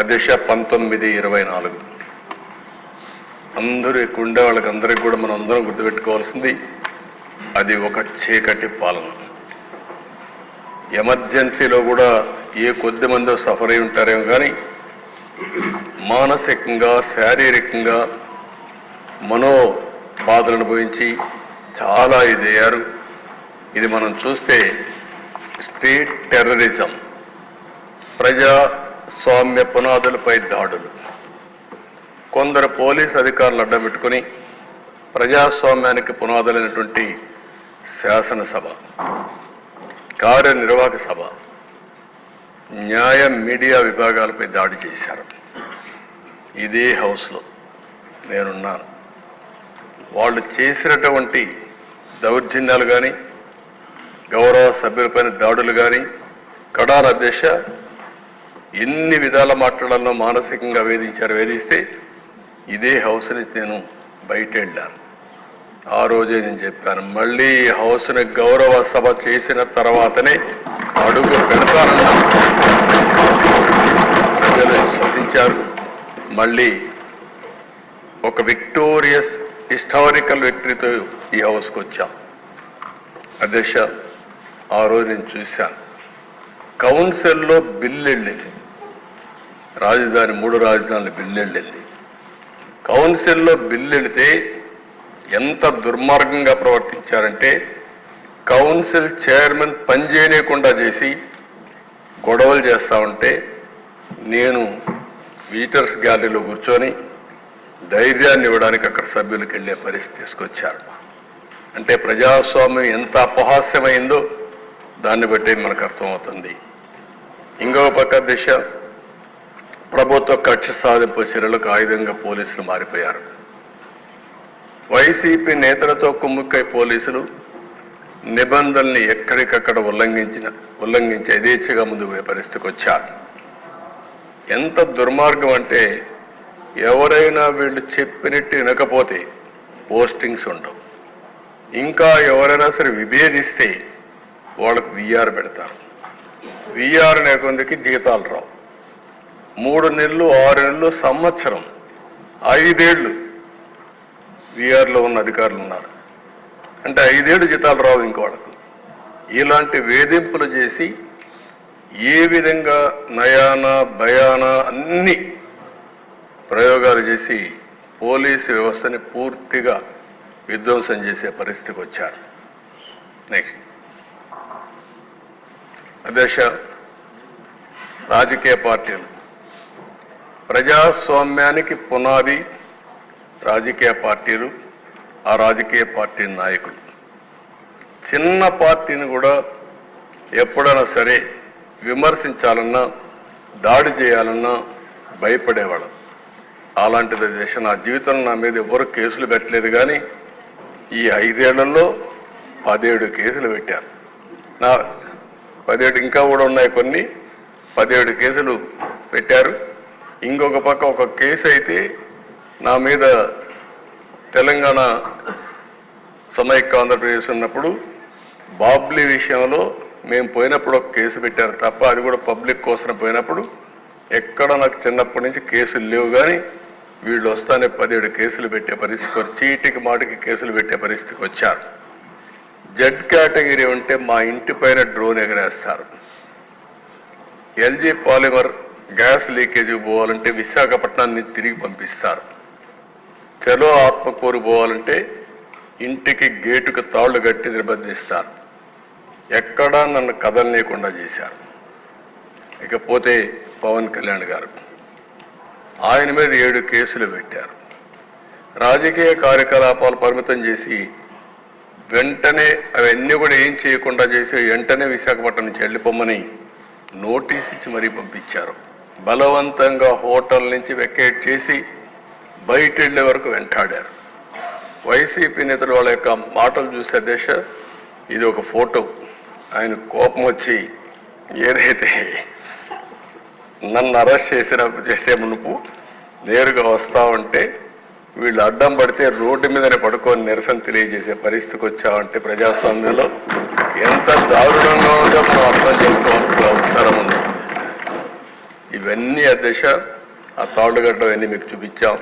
దిశ పంతొమ్మిది ఇరవై నాలుగు. అందరూ ఇక్కడ ఉండే వాళ్ళకి అందరికి కూడా మనం అందరం గుర్తుపెట్టుకోవాల్సింది అది ఒక చీకటి పాలన. ఎమర్జెన్సీలో కూడా ఏ కొద్ది మందో సఫర్ అయి ఉంటారేమో కానీ మానసికంగా శారీరకంగా మనో బాధలను అనుభవించి చాలా ఇదయ్యారు ఇది మనం చూస్తే స్టేట్ టెర్రరిజం. ప్రజా సౌమ్య పునాదులపై దాడులు. కొందరు పోలీస్ అధికారులు అడ్డం పెట్టుకుని ప్రజాస్వామ్యానికి పునాదులైనటువంటి శాసనసభ కార్యనిర్వాహక సభ న్యాయ మీడియా విభాగాలపై దాడి చేశారు. ఇదే హౌస్లో నేనున్నాను. వాళ్ళు చేసినటువంటి దౌర్జన్యాలు కానీ గౌరవ సభ్యులపైన దాడులు కానీ కడార దేశ ఎన్ని విధాల మాట్లాడాలనో మానసికంగా వేధించారు వేధిస్తే ఇదే హౌస్ నుంచి నేను బయట వెళ్ళాను ఆ రోజే నేను చెప్పాను మళ్ళీ హౌస్ని గౌరవ సభ చేసిన తర్వాతనే అడుగు పెడతానన్నా ప్రజలు శ్రద్ధించారు మళ్ళీ ఒక విక్టోరియస్ హిస్టారికల్ విక్టరీతో ఈ హౌస్కి వచ్చాం. అధ్యక్ష ఆ రోజు నేను చూశాను. కౌన్సిల్లో బిల్లు వెళ్ళింది. రాజధాని మూడు రాజధానులు బిల్లు వెళ్ళింది కౌన్సిల్లో బిల్లు వెళితే ఎంత దుర్మార్గంగా ప్రవర్తించారంటే కౌన్సిల్ చైర్మన్ పనిచేయకుండా చేసి గొడవలు చేస్తా ఉంటే నేను విజిటర్స్ గ్యాలరీలో కూర్చొని ధైర్యాన్ని ఇవ్వడానికి అక్కడ సభ్యులకు వెళ్ళే పరిస్థితి తీసుకొచ్చారు. అంటే ప్రజాస్వామ్యం ఎంత అపహాస్యమైందో దాన్ని బట్టి మనకు అర్థమవుతుంది. ఇంకొక పక్క దిశ ప్రభుత్వ కక్ష సాధింపు చర్యలకు ఆయుధంగా పోలీసులు మారిపోయారు. వైసీపీ నేతలతో కుమ్ముక్కై పోలీసులు నిబంధనల్ని ఎక్కడికక్కడ ఉల్లంఘించిన ఉల్లంఘించి యథేచ్ఛగా ముందుకు పోయే పరిస్థితికి వచ్చారు. ఎంత దుర్మార్గం అంటే ఎవరైనా వీళ్ళు చెప్పినట్టు వినకపోతే పోస్టింగ్స్ ఉండవు. ఇంకా ఎవరైనా సరే విభేదిస్తే వాళ్ళకు విఆర్ పెడతారు. విఆర్ అనే జీతాలు రావు. మూడు నెలలు ఆరు నెలలు సంవత్సరం ఐదేళ్ళు విఆర్లో ఉన్న అధికారులు ఉన్నారు. అంటే ఐదేళ్ళు జీతాలు రావు ఇంకో ఇలాంటి వేధింపులు చేసి ఏ విధంగా నయాన భయాన అన్ని ప్రయోగాలు చేసి పోలీసు వ్యవస్థని పూర్తిగా విధ్వంసం చేసే పరిస్థితికి వచ్చారు. నెక్స్ట్ అధ్యక్ష రాజకీయ పార్టీలు. ప్రజాస్వామ్యానికి పునాది రాజకీయ పార్టీలు ఆ రాజకీయ పార్టీ నాయకులు. చిన్న పార్టీని కూడా ఎప్పుడైనా సరే విమర్శించాలన్నా దాడి చేయాలన్నా భయపడేవాళ్ళం. అలాంటిది దేశ నా జీవితంలో నా మీద ఎవరు కేసులు పెట్టలేదు కానీ ఈ ఐదేళ్ళలో పదిహేడు కేసులు పెట్టారు. నా పదిహేడు ఇంకా కూడా ఉన్నాయి కొన్ని. పదిహేడు కేసులు పెట్టారు. ఇంకొక పక్క ఒక కేసు అయితే నా మీద తెలంగాణ సమైక్య ఆంధ్రప్రదేశ్ ఉన్నప్పుడు బాబ్లీ విషయంలో మేము పోయినప్పుడు ఒక కేసు పెట్టారు తప్ప అది కూడా పబ్లిక్ కోసం పోయినప్పుడు ఎక్కడ నాకు చిన్నప్పటి నుంచి కేసులు లేవు కానీ వీళ్ళు వస్తానే పదిహేడు కేసులు పెట్టే పరిస్థితికి వచ్చి చీటికి మాటికి కేసులు పెట్టే పరిస్థితికి వచ్చారు. జడ్ కేటగిరీ ఉంటే మా ఇంటి పైన డ్రోన్ ఎగరేస్తారు. ఎల్జీ పాలిమర్ గ్యాస్ లీకేజ్ పోవాలంటే విశాఖపట్నాన్ని తిరిగి పంపిస్తారు. చలో ఆత్మకూరు పోవాలంటే ఇంటికి గేటుకు తాళ్ళు కట్టి నిర్బంధిస్తారు. ఎక్కడా నన్ను కదలనీయకుండా చేశారు. ఇకపోతే పవన్ కళ్యాణ్ గారు ఆయన మీద ఏడు కేసులు పెట్టారు. రాజకీయ కార్యకలాపాలు పరిమితం చేసి వెంటనే అవన్నీ కూడా ఏం చేయకుండా చేసి వెంటనే విశాఖపట్నం నుంచి వెళ్ళిపోమ్మని నోటీస్ ఇచ్చి మరీ పంపించారు. బలవంతంగా హోటల్ నుంచి వెకేట్ చేసి బయట వెళ్ళే వరకు వెంటాడారు. వైసీపీ నేతలు వాళ్ళ యొక్క మాటలు చూసే దేశ ఇది ఒక ఫోటో. ఆయన కోపం వచ్చి ఏదైతే నన్ను అరెస్ట్ చేసిన చేసే మునుపు నేరుగా వస్తా ఉంటే వీళ్ళు అడ్డం పడితే రోడ్డు మీదనే పడుకొని నిరసన తెలియజేసే పరిస్థితికి వచ్చామంటే ప్రజాస్వామ్యంలో ఎంత దారుణంగా దశ అధ్యక్ష ఆ తాళ్ళుగడ్డ అవన్నీ మీకు చూపించాం.